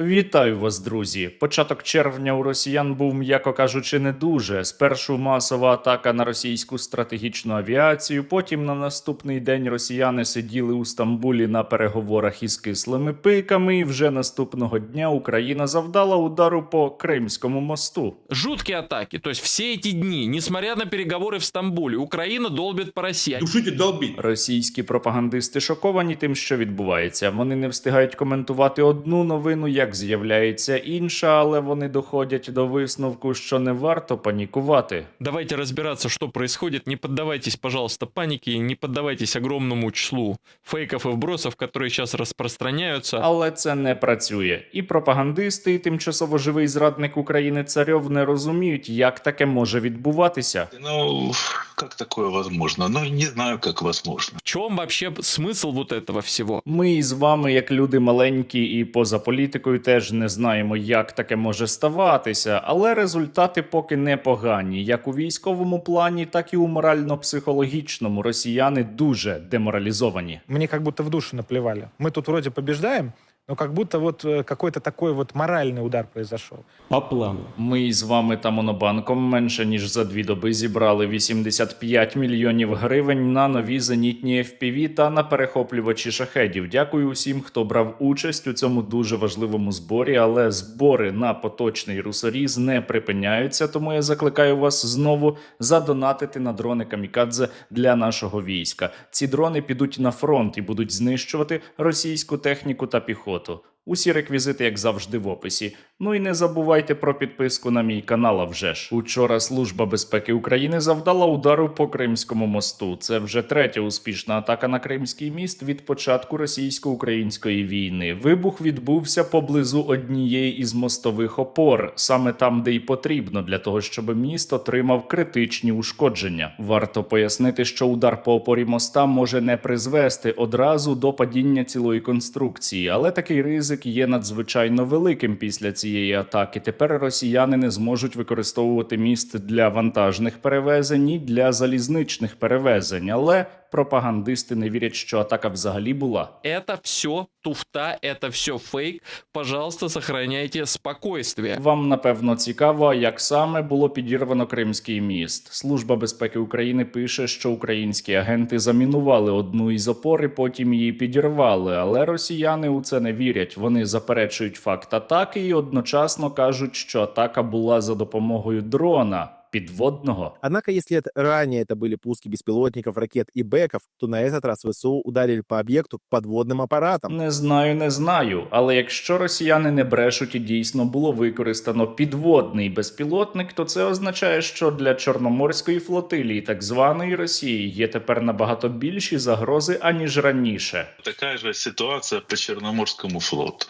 Вітаю вас, друзі! Початок червня у росіян був, м'яко кажучи, не дуже. Спершу масова атака на російську стратегічну авіацію. Потім на наступний день росіяни сиділи у Стамбулі на переговорах із кислими пиками. І вже наступного дня Україна завдала удару по Кримському мосту. Жуткие атаки. То есть все эти дни, несмотря на переговоры в Стамбуле, Украина долбит по России. Душите, долбить. Російські пропагандисти шоковані тим, що відбувається. Вони не встигають коментувати одну новину, як з'являється інша, але вони доходять до висновку, що не варто панікувати. Давайте разбираться, что происходит. Не поддавайтесь, пожалуйста, панике, не поддавайтесь огромному числу фейков и вбросов, которые сейчас распространяются. Але це не працює. І пропагандисти, і тимчасово живий зрадник України царьов не розуміють, як таке може відбуватися. Ну, как такое возможно? Ну, не знаю, как возможно. В чем вообще смысл вот этого всего? Ми із вами, як люди маленькі і поза політикою, теж не знаємо, як таке може ставатися, але результати поки непогані, як у військовому плані, так і у морально-психологічному. Росіяни дуже деморалізовані. Мені як будто в душу наплівали. Ми тут вроді побеждаем, но как будто вот э, какой-то такой вот моральный удар произошел. По плану. Ми із вами та монобанком менше ніж за дві доби зібрали 85 мільйонів гривень на нові зенітні FPV та на перехоплювачі шахедів. Дякую усім, хто брав участь у цьому дуже важливому зборі. Але збори на поточний русоріз не припиняються. Тому я закликаю вас знову задонатити на дрони камікадзе для нашого війська. Ці дрони підуть на фронт і будуть знищувати російську техніку та піхоту. to Усі реквізити, як завжди, в описі. Ну і не забувайте про підписку на мій канал. А вже ж учора Служба безпеки України завдала удару по Кримському мосту. Це вже третя успішна атака на Кримський міст від початку російсько-української війни. Вибух відбувся поблизу однієї із мостових опор, саме там, де й потрібно, для того, щоб міст отримав критичні ушкодження. Варто пояснити, що удар по опорі моста може не призвести одразу до падіння цілої конструкції, але такий ризик є надзвичайно великим після цієї атаки. Тепер росіяни не зможуть використовувати міст для вантажних перевезень і для залізничних перевезень. Але пропагандисти не вірять, що атака взагалі була. Это все туфта, это все фейк. Пожалуйста, сохраняйте спокойствие. Вам напевно цікаво, як саме було підірвано Кримський міст. Служба безпеки України пише, що українські агенти замінували одну із опор і потім її підірвали. Але росіяни у це не вірять. Вони заперечують факт атаки і одночасно кажуть, що атака була за допомогою дрона підводного. Однако, если это ранее это были пуски беспилотников, ракет и бэков, то на этот раз ВСУ ударили по объекту подводным аппаратом. Не знаю, не знаю. Але якщо росіяни не брешуть і дійсно було використано підводний безпілотник, то це означає, що для Чорноморської флотилії так званої Росії є тепер набагато більші загрози аніж раніше. Такая же ситуация по Черноморскому флоту.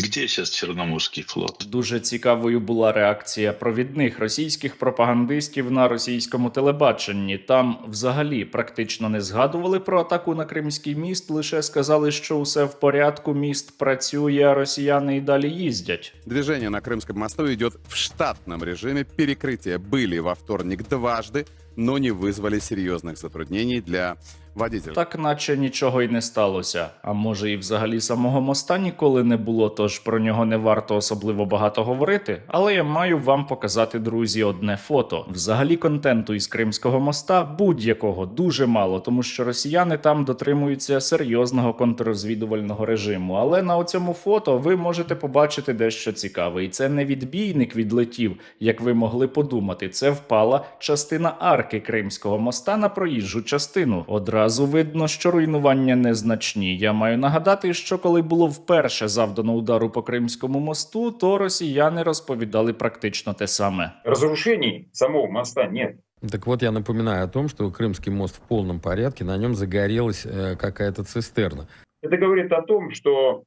Где сейчас Черноморский флот? Дуже цікавою була реакція провідних російських пропагандистів на російському телебаченні. Там взагалі практично не згадували про атаку на Кримський міст, лише сказали, що усе в порядку, міст працює, а росіяни і далі їздять. Движение на Крымском мосту идет в штатном режиме. Перекрытия были во вторник дважды, но не вызвали серьезных затруднений для водителей. Так, наче нічого й не сталося. А може, і взагалі самого моста ніколи не було, тож про нього не варто особливо багато говорити. Але я маю вам показати, друзі, одне фото. Взагалі, контенту із Кримського моста будь-якого дуже мало, тому що росіяни там дотримуються серйозного контррозвідувального режиму. Але на оцьому фото ви можете побачити дещо цікаве. І це не відбійник відлетів, як ви могли подумати. Це впала частина арки Кримського моста на проїжджу частину. Одразу видно, що руйнування незначні. Я маю нагадати, що коли було вперше завдано удару по Кримському мосту, то росіяни розповідали практично те саме. Разрушений самого моста нет. Так вот, я напоминаю о том, что Крымский мост в полном порядке, на нем загорелась э, какая-то цистерна. Это говорит о том, что э, м,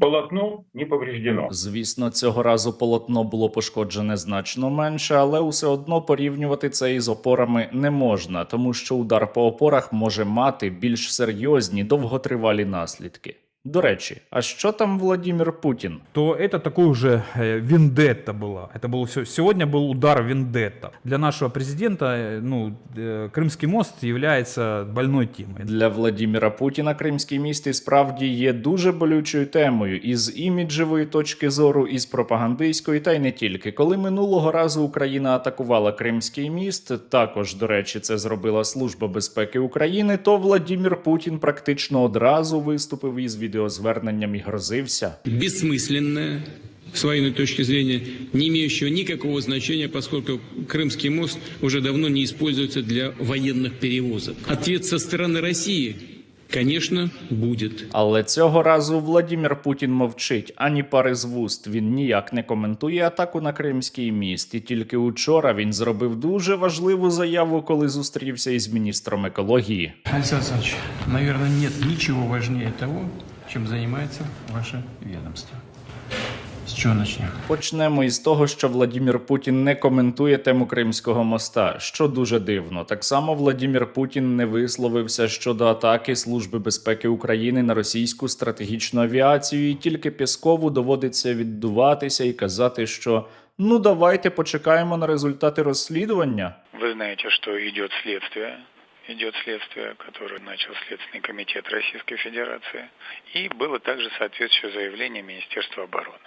полотно не повреждено. Звісно, цього разу полотно було пошкоджене значно менше, але усе одно порівнювати це із опорами не можна, тому що удар по опорах може мати більш серйозні довготривалі наслідки. До речі, а що там Владімір Путін? то это такой уже э, вендетта была. Это был все, сегодня был удар вендетта. Для нашего президента, э, ну, э, Крымский мост является больной темой. Для Владіміра Путіна Кримський міст і справді є дуже болючою темою із іміджевої точки зору, із пропагандистської, та й не тільки. Коли минулого разу Україна атакувала Кримський міст, також до речі, це зробила Служба безпеки України. То Владімір Путін практично одразу виступив із відеозверненням і грозився. бессмысленное, с военной точки зрения, не имеющего никакого значения, поскольку Крымский мост уже давно не используется для военных перевозок. Ответ со стороны России, конечно, будет. Але цього разу Владімір Путін мовчить ані пари з вуст. Він ніяк не коментує атаку на Кримський міст. І тільки учора він зробив дуже важливу заяву, коли зустрівся із міністром екології. Александр Александрович, наверное, нет ничего важнее того, чем занимается ваше ведомство. С чего начнем? Почнемо із того, що Владімір Путін не коментує тему Кримського моста, що дуже дивно. Так само Владімір Путін не висловився щодо атаки Служби безпеки України на російську стратегічну авіацію, і тільки Пєскову доводиться віддуватися і казати, що ну давайте почекаємо на результати розслідування. Вы знаете, что идет следствие, идет следствие, которое начал Следственный комитет Российской Федерации, и было также соответствующее заявление Министерства обороны.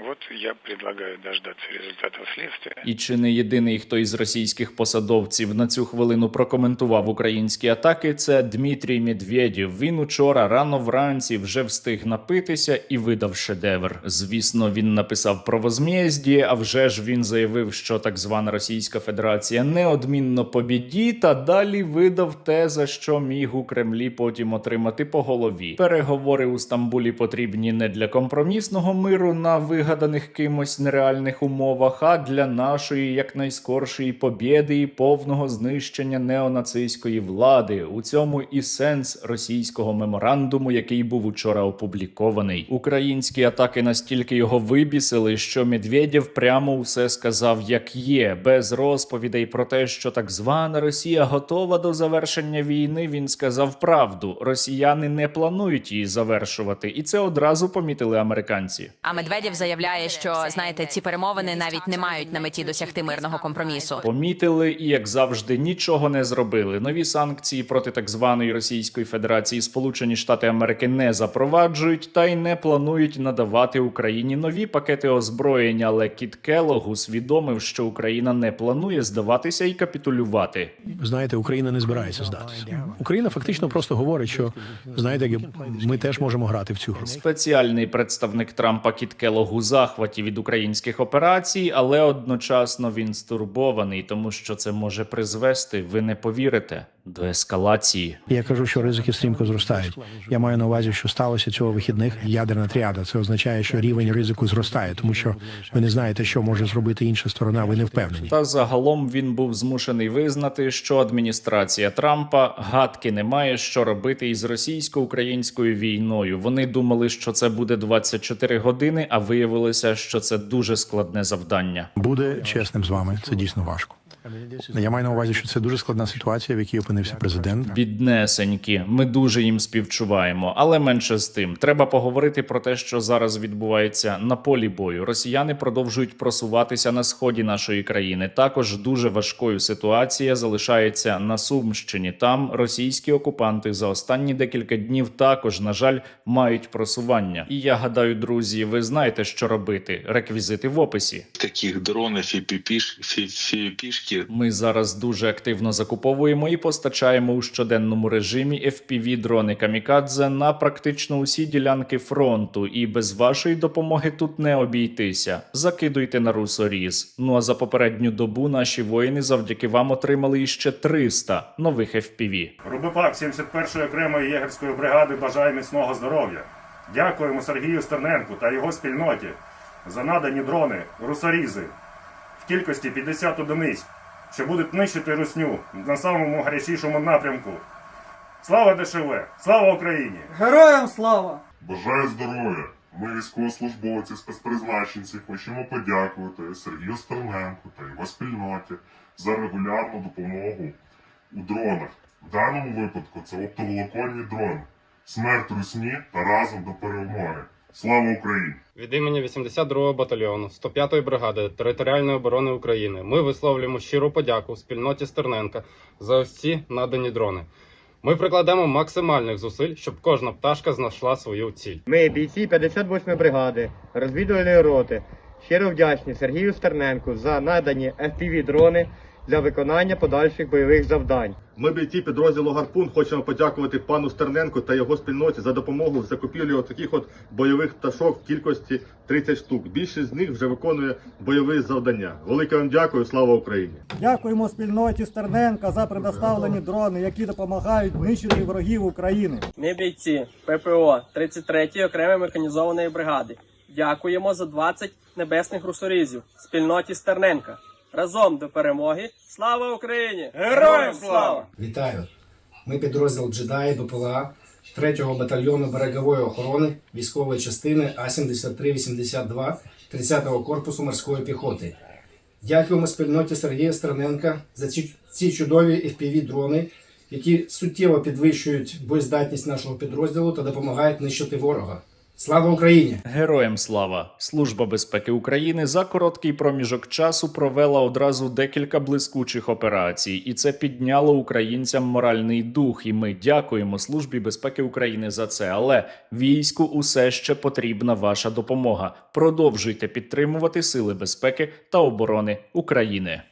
Вот я предлагаю дождаться результатов следствия. І чи не єдиний, хто із російських посадовців на цю хвилину прокоментував українські атаки, це Дмитрій Медведєв. Він учора рано вранці вже встиг напитися і видав шедевр. Звісно, він написав про возмездіє, а вже ж він заявив, що так звана Російська Федерація неодмінно побіді, та далі видав те, за що міг у Кремлі потім отримати по голові. Переговори у Стамбулі потрібні не для компромісного миру на вигаданих кимось нереальних умовах, а для нашої якнайскоршої побєди і повного знищення неонацистської влади. У цьому і сенс російського меморандуму, який був учора опублікований. Українські атаки настільки його вибісили, що Медведєв прямо усе сказав, як є, без розповідей про те, що так звана Росія готова до завершення війни. Він сказав правду: росіяни не планують її завершувати, і це одразу помітили американці. А Медведєв заявляє, що знаєте, ці перемовини навіть не мають на меті досягти мирного компромісу. Помітили і, як завжди, нічого не зробили. Нові санкції проти так званої Російської Федерації Сполучені Штати Америки не запроваджують та й не планують надавати Україні нові пакети озброєння. Але Кіт Келог усвідомив, що Україна не планує здаватися і капітулювати. Знаєте, Україна не збирається здатися. Україна фактично просто говорить, що знаєте, ми теж можемо грати в цю гру. Спеціальний представник Трампа Кіт Келог у захваті від українських операцій, але одночасно він стурбований, тому що це може призвести, ви не повірите, до ескалації. Я кажу, що ризики стрімко зростають. Я маю на увазі, що сталося цього вихідних ядерна тріада. Це означає, що рівень ризику зростає, тому що ви не знаєте, що може зробити інша сторона. Ви не впевнені. Та загалом він був змушений визнати, що адміністрація Трампа гадки не має, що робити із російсько-українською війною. Вони думали, що це буде 24 години, а виявилося, що це дуже складне завдання. Буде чесним з вами. Це дійсно важко. Я маю на увазі, що це дуже складна ситуація, в якій опинився президент. Біднесенькі, ми дуже їм співчуваємо, але менше з тим. Треба поговорити про те, що зараз відбувається на полі бою. Росіяни продовжують просуватися на сході нашої країни. Також дуже важкою ситуація залишається на Сумщині. Там російські окупанти за останні декілька днів також, на жаль, мають просування. І я гадаю, друзі, ви знаєте, що робити. Реквізити в описі. Таких дронов и пипиш, фи- фи- Ми зараз дуже активно закуповуємо і постачаємо у щоденному режимі fpv дрони камікадзе на практично усі ділянки фронту, і без вашої допомоги тут не обійтися. Закидуйте на русоріз. Ну а за попередню добу наші воїни завдяки вам отримали іще 300 нових FPV. Рубифак 71-ї окремої єгерської бригади бажає міцного здоров'я. Дякуємо Сергію Стерненку та його спільноті за надані дрони русорізи в кількості 50 одиниць, що будуть нищити русню на самому гарячішому напрямку. Слава ДШВ! Слава Україні! Героям слава! Бажаю здоров'я! Ми, військовослужбовці, спецпризначенці, хочемо подякувати Сергію Стерненку та його спільноті за регулярну допомогу у дронах. В даному випадку це оптоволоконні дрони. смерть русні та разом до перемоги. Слава Україні! Від імені 82-го батальйону 105-ї бригади територіальної оборони України ми висловлюємо щиру подяку спільноті Стерненка за ось ці надані дрони. Ми прикладемо максимальних зусиль, щоб кожна пташка знайшла свою ціль. Ми, бійці 58-ї бригади, розвідувальної роти, щиро вдячні Сергію Стерненку за надані FPV-дрони для виконання подальших бойових завдань. Ми, бійці підрозділу Гарпун, хочемо подякувати пану Стерненку та його спільноті за допомогу в закупівлі от таких от бойових пташок в кількості 30 штук. Більшість з них вже виконує бойові завдання. Велике вам дякую, слава Україні! Дякуємо спільноті Стерненка за предоставлені дрони, які допомагають нищити ворогів України. Ми бійці ППО 33-ї окремої механізованої бригади. Дякуємо за 20 небесних русорізів спільноті Стерненка. Разом до перемоги. Слава Україні! Героям слава! Вітаю! Ми підрозділ джедаї БПЛА 3-го батальйону берегової охорони військової частини А-7382 30-го корпусу морської піхоти. Дякуємо спільноті Сергія Стерненка за ці, ці чудові FPV-дрони, які суттєво підвищують боєздатність нашого підрозділу та допомагають нищити ворога. Слава Україні! Героям слава! Служба безпеки України за короткий проміжок часу провела одразу декілька блискучих операцій, і це підняло українцям моральний дух. І ми дякуємо Службі безпеки України за це. Але війську усе ще потрібна ваша допомога. Продовжуйте підтримувати сили безпеки та оборони України.